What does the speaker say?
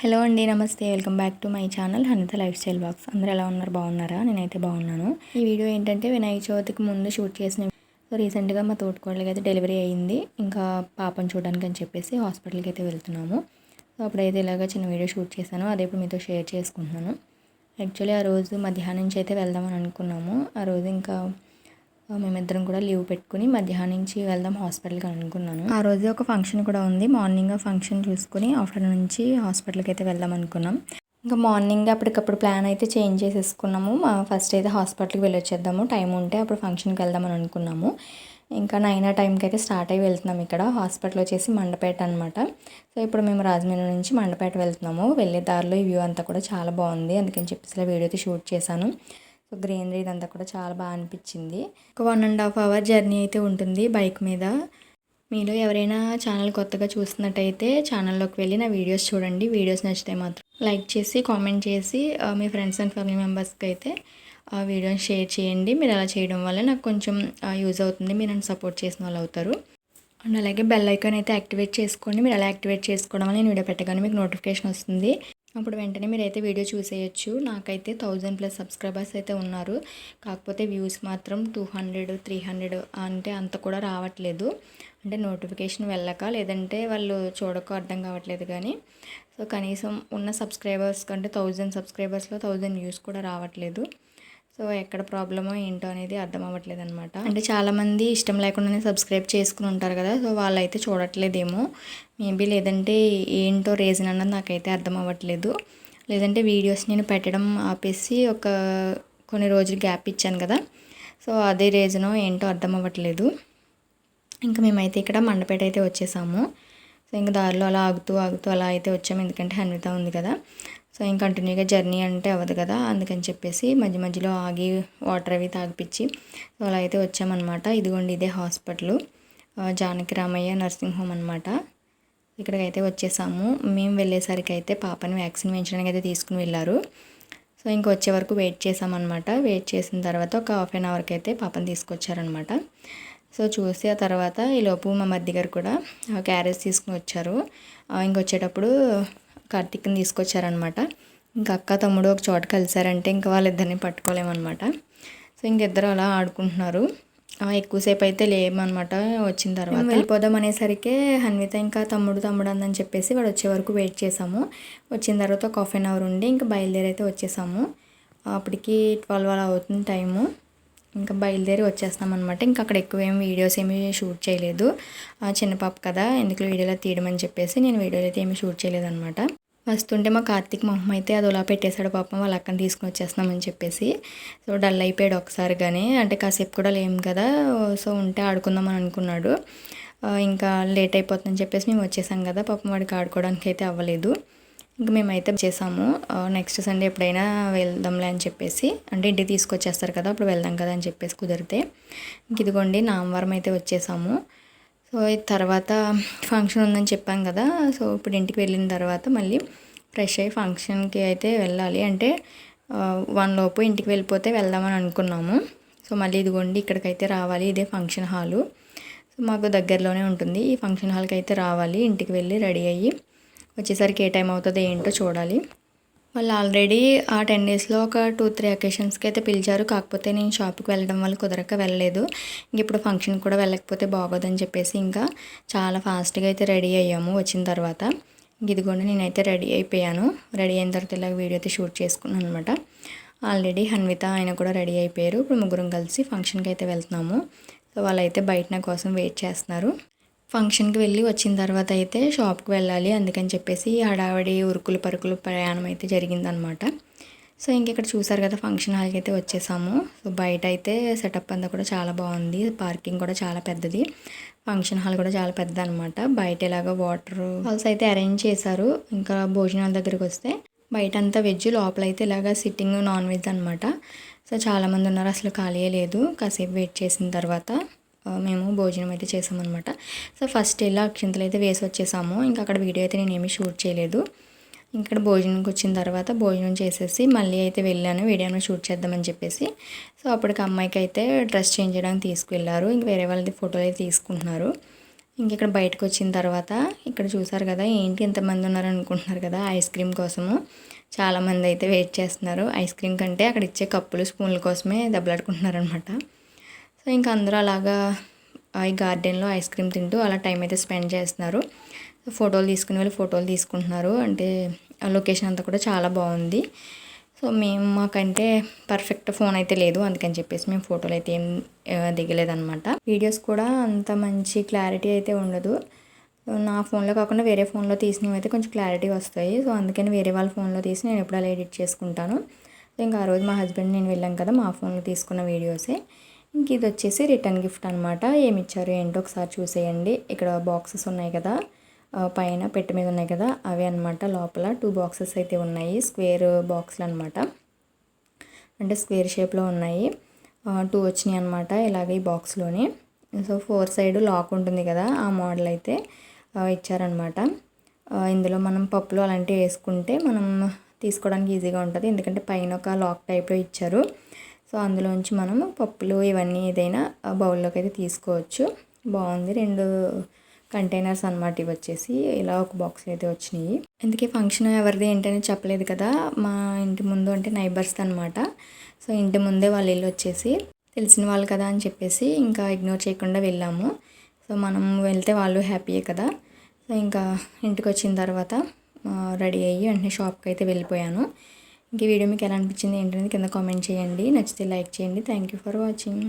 Hello అండి నమస్తే. Welcome back to my channel Hanitha lifestyle box. అందరూ ఎలా ఉన్నారు? బాగున్నారా? నేనైతే బాగున్నాను. ఈ వీడియో ఏంటంటే వినాయక చవితికి ముందు షూట్ చేసిన సో రీసెంట్గా మా తోటకోడలకి అయితే డెలివరీ అయ్యింది ఇంకా పాపను చూడడానికి అని చెప్పేసి హాస్పిటల్కి అయితే వెళ్తున్నాము. సో అప్పుడైతే ఇలాగ చిన్న వీడియో షూట్ చేశాను. అదే ఇప్పుడు మీతో షేర్ చేసుకుంటున్నాను. యాక్చువల్లీ ఆ రోజు మధ్యాహ్నం నుంచి అయితే వెళ్దామని అనుకున్నాము. ఆ రోజు ఇంకా మేమిద్దరం కూడా లీవ్ పెట్టుకుని మధ్యాహ్నం నుంచి వెళ్దాం హాస్పిటల్కి అనుకున్నాను. ఆ రోజు ఒక ఫంక్షన్ కూడా ఉంది. మార్నింగ్ ఫంక్షన్ చూసుకుని ఆఫ్టర్నూన్ నుంచి హాస్పిటల్కి అయితే వెళ్దాం అనుకున్నాం. ఇంకా మార్నింగ్ అప్పటికప్పుడు ప్లాన్ అయితే చేంజ్ చేసేసుకున్నాము. ఫస్ట్ అయితే హాస్పిటల్కి వెళ్ళొచ్చేద్దాము. టైం ఉంటే అప్పుడు ఫంక్షన్కి వెళ్దామని అనుకున్నాము. ఇంకా నైన్ ఆ టైంకి అయితే స్టార్ట్ అయ్యి వెళ్తున్నాం ఇక్కడ. హాస్పిటల్ వచ్చేసి మండపేట అనమాట సో ఇప్పుడు మేము రాజమండ్రి నుంచి మండపేట వెళ్తున్నాము. వెళ్ళే దారిలో ఈ వ్యూ అంతా కూడా చాలా బాగుంది. అందుకని చెప్పేసి వీడియో అయితే షూట్ చేశాను. సో గ్రీనరీ ఇదంతా కూడా చాలా బాగా అనిపించింది. ఒక one and half hour journey అయితే ఉంటుంది బైక్ మీద. మీలో ఎవరైనా ఛానల్ కొత్తగా చూస్తున్నట్టయితే ఛానల్లోకి వెళ్ళి నా వీడియోస్ చూడండి. వీడియోస్ నచ్చితే మాత్రం లైక్ చేసి కామెంట్ చేసి మీ ఫ్రెండ్స్ అండ్ ఫ్యామిలీ మెంబర్స్కి అయితే ఆ వీడియోని షేర్ చేయండి. మీరు అలా చేయడం వల్ల నాకు కొంచెం యూజ్ అవుతుంది. మీరు నన్ను సపోర్ట్ చేసిన వాళ్ళు అవుతారు. అండ్ అలాగే బెల్ ఐకాన్ అయితే యాక్టివేట్ చేసుకోండి. మీరు అలా యాక్టివేట్ చేసుకోవడం వల్ల నేను వీడియో పెట్టగానే మీకు నోటిఫికేషన్ వస్తుంది. అప్పుడు వెంటనే మీరు అయితే వీడియో చూసేయచ్చు. నాకైతే థౌజండ్ ప్లస్ సబ్స్క్రైబర్స్ అయితే ఉన్నారు. కాకపోతే వ్యూస్ మాత్రం టూ హండ్రెడ్ త్రీ హండ్రెడ్ అంటే అంత కూడా రావట్లేదు. అంటే నోటిఫికేషన్ వెళ్ళక లేదంటే వాళ్ళు చూడక అర్థం కావట్లేదు కానీ. సో కనీసం ఉన్న సబ్స్క్రైబర్స్ కంటే థౌజండ్ సబ్స్క్రైబర్స్లో థౌజండ్ వ్యూస్ కూడా రావట్లేదు. సో ఎక్కడ ప్రాబ్లమో ఏంటో అనేది అర్థం అవ్వట్లేదు అనమాట అంటే చాలామంది ఇష్టం లేకుండానే సబ్స్క్రైబ్ చేసుకుని ఉంటారు కదా. సో వాళ్ళైతే చూడట్లేదేమో. మేబీ లేదంటే ఏంటో రీజన్ అన్నది నాకైతే అర్థం అవ్వట్లేదు. లేదంటే వీడియోస్ నేను పెట్టడం ఆపేసి ఒక కొన్ని రోజులు గ్యాప్ ఇచ్చాను కదా. సో అదే రీజనో ఏంటో అర్థం అవ్వట్లేదు. ఇంకా మేమైతే ఇక్కడ మండపేట అయితే వచ్చేసాము. సో ఇంకా దారిలో అలా ఆగుతూ ఆగుతూ అలా అయితే వచ్చాము. ఎందుకంటే హన్విత ఉంది కదా. సో ఇంకా కంటిన్యూగా జర్నీ అంటే అవ్వదు కదా. అందుకని చెప్పేసి మధ్య మధ్యలో ఆగి వాటర్ అవి తాగిపించి సో అలా అయితే వచ్చామన్నమాట. ఇదిగోండి ఇదే hospital. Janaki Ramaiah nursing home అనమాట ఇక్కడికైతే వచ్చేసాము. మేము వెళ్ళేసరికి అయితే పాపని వ్యాక్సిన్ వేయించడానికి అయితే తీసుకుని వెళ్ళారు. సో ఇంక వచ్చే వరకు వెయిట్ చేసామన్నమాట. వెయిట్ చేసిన తర్వాత ఒక హాఫ్ అన్ అవర్కి అయితే పాపని తీసుకొచ్చారనమాట సో చూసి ఆ తర్వాత ఈలోపు మా మధ్య గారు కూడా క్యారేజ్ తీసుకుని వచ్చారు. ఇంకొచ్చేటప్పుడు కార్తీక్ని తీసుకొచ్చారనమాట ఇంకా అక్క తమ్ముడు ఒక చోట కలిసారంటే ఇంకా వాళ్ళిద్దరిని పట్టుకోలేమన్నమాట. సో ఇంకిద్దరు అలా ఆడుకుంటున్నారు. ఎక్కువసేపు అయితే లేమనమాట వచ్చిన తర్వాత. వెళ్ళిపోదాం అనేసరికి హన్విత ఇంకా తమ్ముడు తమ్ముడు అందని చెప్పేసి వాడు వచ్చే వరకు వెయిట్ చేసాము వచ్చిన తర్వాత ఒక హాఫ్ అన్ అవర్ ఉండి ఇంకా బయలుదేరి అయితే వచ్చేసాము. అప్పటికి ట్వెల్వ్ అలా అవుతుంది టైము. ఇంకా బయలుదేరి వచ్చేస్తాం అనమాట ఇంకా అక్కడ ఎక్కువ ఏమి వీడియోస్ ఏమి షూట్ చేయలేదు. చిన్న పాప కదా ఎందుకు వీడియోలో తీయడమని చెప్పేసి నేను వీడియోలో అయితే ఏమి షూట్ చేయలేదన్నమాట. వస్తుంటే మా కార్తీక్ మొహం అయితే అది అలా పెట్టేశాడు పాపం వాళ్ళ అక్కని తీసుకుని వచ్చేస్తున్నామని చెప్పేసి. సో డల్ అయిపోయాడు ఒకసారి కానీ అంటే కాసేపు కూడా లేం కదా సో ఉంటే ఆడుకుందామని అనుకున్నాడు. ఇంకా లేట్ అయిపోతుందని చెప్పేసి మేము వచ్చేసాం కదా పాపం వాడికి ఆడుకోవడానికి అయితే అవ్వలేదు. ఇంకా మేమైతే చేసాము నెక్స్ట్ సండే ఎప్పుడైనా వెళ్దాంలే అని చెప్పేసి అంటే ఇంటికి తీసుకొచ్చేస్తారు కదా అప్పుడు వెళ్దాం కదా అని చెప్పేసి కుదిరితే. ఇంక ఇదిగోండి నామవారం అయితే వచ్చేసాము. సో తర్వాత ఫంక్షన్ ఉందని చెప్పాం కదా. సో ఇప్పుడు ఇంటికి వెళ్ళిన తర్వాత మళ్ళీ ఫ్రెష్ అయ్యి ఫంక్షన్కి అయితే వెళ్ళాలి. అంటే వన్ లోపు ఇంటికి వెళ్ళిపోతే వెళ్దామని అనుకున్నాము. సో మళ్ళీ ఇదిగోండి ఇక్కడికైతే రావాలి. ఇదే ఫంక్షన్ హాలు. సో మాకు దగ్గరలోనే ఉంటుంది. ఈ ఫంక్షన్ హాల్కి అయితే రావాలి. ఇంటికి వెళ్ళి రెడీ అయ్యి వచ్చేసరికి ఏ టైం అవుతుందో ఏంటో చూడాలి. వాళ్ళు ఆల్రెడీ ఆ టెన్ డేస్లో ఒక టూ త్రీ అకేషన్స్కి అయితే పిలిచారు. కాకపోతే నేను షాప్కి వెళ్ళడం వల్ల కుదరక వెళ్ళలేదు. ఇంక ఇప్పుడు ఫంక్షన్ కూడా వెళ్ళకపోతే బాగోదని చెప్పేసి ఇంకా చాలా ఫాస్ట్గా అయితే రెడీ అయ్యాము వచ్చిన తర్వాత. ఇంక ఇదిగోండి నేనైతే రెడీ అయిపోయాను. రెడీ అయిన తర్వాత ఇలా వీడియో అయితే షూట్ చేసుకున్నాను అనమాట ఆల్రెడీ హన్విత ఆయన కూడా రెడీ అయిపోయారు. ఇప్పుడు ముగ్గురం కలిసి ఫంక్షన్కి అయితే వెళ్తున్నాము. సో వాళ్ళైతే బయట నా కోసం వెయిట్ చేస్తున్నారు. ఫంక్షన్కి వెళ్ళి వచ్చిన తర్వాత అయితే షాప్కి వెళ్ళాలి అందుకని చెప్పేసి హడావడి ఉరుకులు పరుకులు ప్రయాణం అయితే జరిగిందనమాట. సో ఇంక ఇక్కడ చూసారు కదా ఫంక్షన్ హాల్కి అయితే వచ్చేసాము. సో బయట అయితే సెటప్ అంతా కూడా చాలా బాగుంది. పార్కింగ్ కూడా చాలా పెద్దది. ఫంక్షన్ హాల్ కూడా చాలా పెద్ద అనమాట బయట ఇలాగ వాటర్ హాల్స్ అయితే అరేంజ్ చేశారు. ఇంకా భోజనాల దగ్గరికి వస్తే బయట అంతా వెజ్ లోపల అయితే ఇలాగ సిట్టింగ్ నాన్ వెజ్ అనమాట. సో చాలామంది ఉన్నారు. అసలు ఖాళీ లేదు. కాసేపు వెయిట్ చేసిన తర్వాత మేము భోజనం అయితే చేసామన్నమాట. సో ఫస్ట్ ఇలా అక్షింతలు అయితే వేసి వచ్చేసాము. ఇంకా అక్కడ వీడియో అయితే నేను ఏమీ షూట్ చేయలేదు. ఇక్కడ భోజనంకి వచ్చిన తర్వాత భోజనం చేసేసి మళ్ళీ అయితే వెళ్ళాను. వీడియోను షూట్ చేద్దామని చెప్పేసి. సో అప్పటికి అమ్మాయికి అయితే డ్రెస్ చేంజ్ చేయడానికి తీసుకువెళ్ళారు ఇంక వేరే వాళ్ళది ఫోటోలు అయితే తీసుకుంటున్నారు. ఇంక ఇక్కడ బయటకు వచ్చిన తర్వాత ఇక్కడ చూసారు కదా ఏంటి ఎంతమంది ఉన్నారు అనుకుంటున్నారు కదా ఐస్ క్రీమ్ కోసము. చాలామంది అయితే వెయిట్ చేస్తున్నారు. ఐస్ క్రీమ్ కంటే అక్కడ ఇచ్చే కప్పులు స్పూన్ల కోసమే దెబ్బలాడుకుంటున్నారనమాట సో ఇంకా అందరూ అలాగా ఈ గార్డెన్లో ఐస్ క్రీమ్ తింటూ అలా టైం అయితే స్పెండ్ చేస్తున్నారు. ఫోటోలు తీసుకునే వాళ్ళు ఫోటోలు తీసుకుంటున్నారు. అంటే లొకేషన్ అంతా కూడా చాలా బాగుంది. సో మేము మాకంటే పర్ఫెక్ట్ ఫోన్ అయితే లేదు. అందుకని చెప్పేసి మేము ఫోటోలు అయితే ఏం దిగలేదనమాట వీడియోస్ కూడా అంత మంచి క్లారిటీ అయితే ఉండదు. నా ఫోన్లో కాకుండా వేరే ఫోన్లో తీసినవి అయితే కొంచెం క్లారిటీ వస్తాయి. సో అందుకని వేరే వాళ్ళ ఫోన్లో తీసి నేను ఎప్పుడు అలా ఎడిట్ చేసుకుంటాను. ఇంకా ఆ రోజు మా హస్బెండ్ నేను వెళ్ళాం కదా మా ఫోన్లో తీసుకున్న వీడియోసే. ఇంక ఇది వచ్చేసి రిటర్న్ గిఫ్ట్ అనమాట ఏమి ఇచ్చారు ఏంటో ఒకసారి చూసేయండి. ఇక్కడ బాక్సెస్ ఉన్నాయి కదా. పైన పెట్టె మీద ఉన్నాయి కదా. అవి అనమాట లోపల. టూ బాక్సెస్ అయితే ఉన్నాయి. స్క్వేర్ బాక్స్లు అనమాట అంటే స్క్వేర్ షేప్లో ఉన్నాయి. టూ వచ్చినాయి అనమాట ఇలాగే ఈ బాక్స్లోని సో ఫోర్ సైడ్ లాక్ ఉంటుంది కదా ఆ మోడల్ అయితే ఇచ్చారనమాట ఇందులో మనం పప్పులు అలాంటివి వేసుకుంటే మనం తీసుకోవడానికి ఈజీగా ఉంటుంది. ఎందుకంటే పైన ఒక లాక్ టైప్లో ఇచ్చారు. సో అందులోంచి మనము పప్పులు ఇవన్నీ ఏదైనా బౌల్లోకి అయితే తీసుకోవచ్చు. బాగుంది. రెండు కంటైనర్స్ అనమాట ఇవి వచ్చేసి. ఇలా ఒక బాక్స్ అయితే వచ్చినాయి. అందుకే ఫంక్షన్ ఎవరిది ఏంటని చెప్పలేదు కదా. మా ఇంటి ముందు అంటే నైబర్స్ అనమాట సో ఇంటి ముందే వాళ్ళ ఇల్లు వచ్చేసి తెలిసిన వాళ్ళు కదా అని చెప్పేసి ఇంకా ఇగ్నోర్ చేయకుండా వెళ్ళాము. సో మనం వెళ్తే వాళ్ళు హ్యాపీయే కదా. సో ఇంకా ఇంటికి వచ్చిన తర్వాత రెడీ అయ్యి వెంటనే షాప్కి అయితే వెళ్ళిపోయాను. ఇంక వీడియో మీకు ఎలా అనిపించింది ఏంటనేది కింద కామెంట్ చేయండి. నచ్చితే లైక్ చేయండి. Thank you for watching